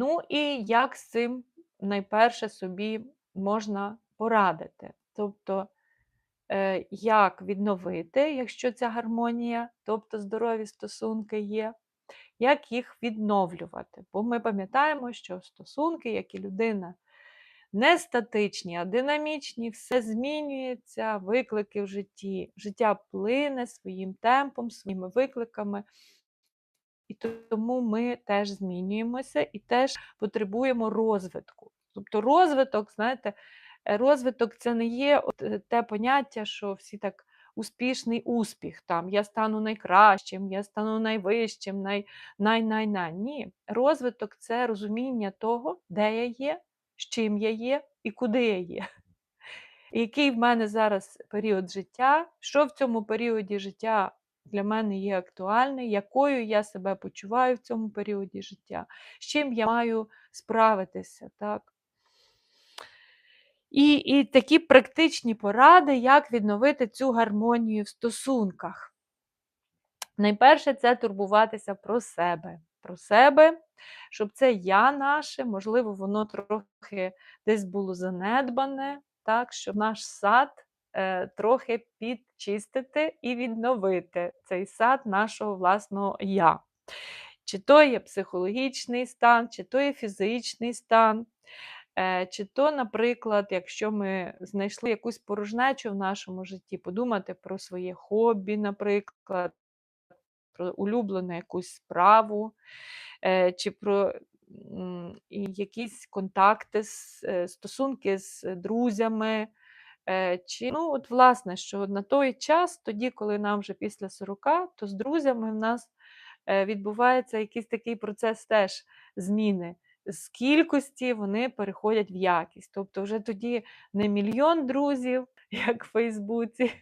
Ну і як з цим найперше собі можна порадити? Тобто, е, як відновити, якщо ця гармонія, тобто здорові стосунки є, як їх відновлювати? Бо ми пам'ятаємо, що стосунки, як і людина, не статичні, а динамічні, все змінюється, виклики в житті. Життя плине своїм темпом, своїми викликами. І тому ми теж змінюємося і теж потребуємо розвитку. Тобто розвиток, знаєте, е, розвиток це не є е, те поняття, що всі так успішний успіх. Там Я стану найкращим, я стану найвищим, най, най, най, най. Ні. Розвиток це розуміння того, де я є, з чим я є і куди я є. І який в мене зараз період життя, що в цьому періоді життя для мене є актуальний, якою я себе почуваю в цьому періоді життя, з чим я маю справитися. так. І, І такі практичні поради, як відновити цю гармонію в стосунках. Найперше, це турбуватися про себе. Про себе, щоб це я наше, можливо, воно трохи десь було занедбане, так, щоб наш сад е, трохи підчистити і відновити цей сад нашого власного я. Чи то є психологічний стан, чи то є фізичний стан. Е, чи то, наприклад, якщо ми знайшли якусь порожнечу в нашому житті, подумати про своє хобі, наприклад, про улюблену якусь справу, е, чи про якісь контакти, стосунки з друзями. Чи, ну, от, власне, що на той час, тоді, коли нам вже після 40, то з друзями в нас відбувається якийсь такий процес теж зміни з кількості вони переходять в якість. Тобто вже тоді не мільйон друзів, як в Фейсбуці,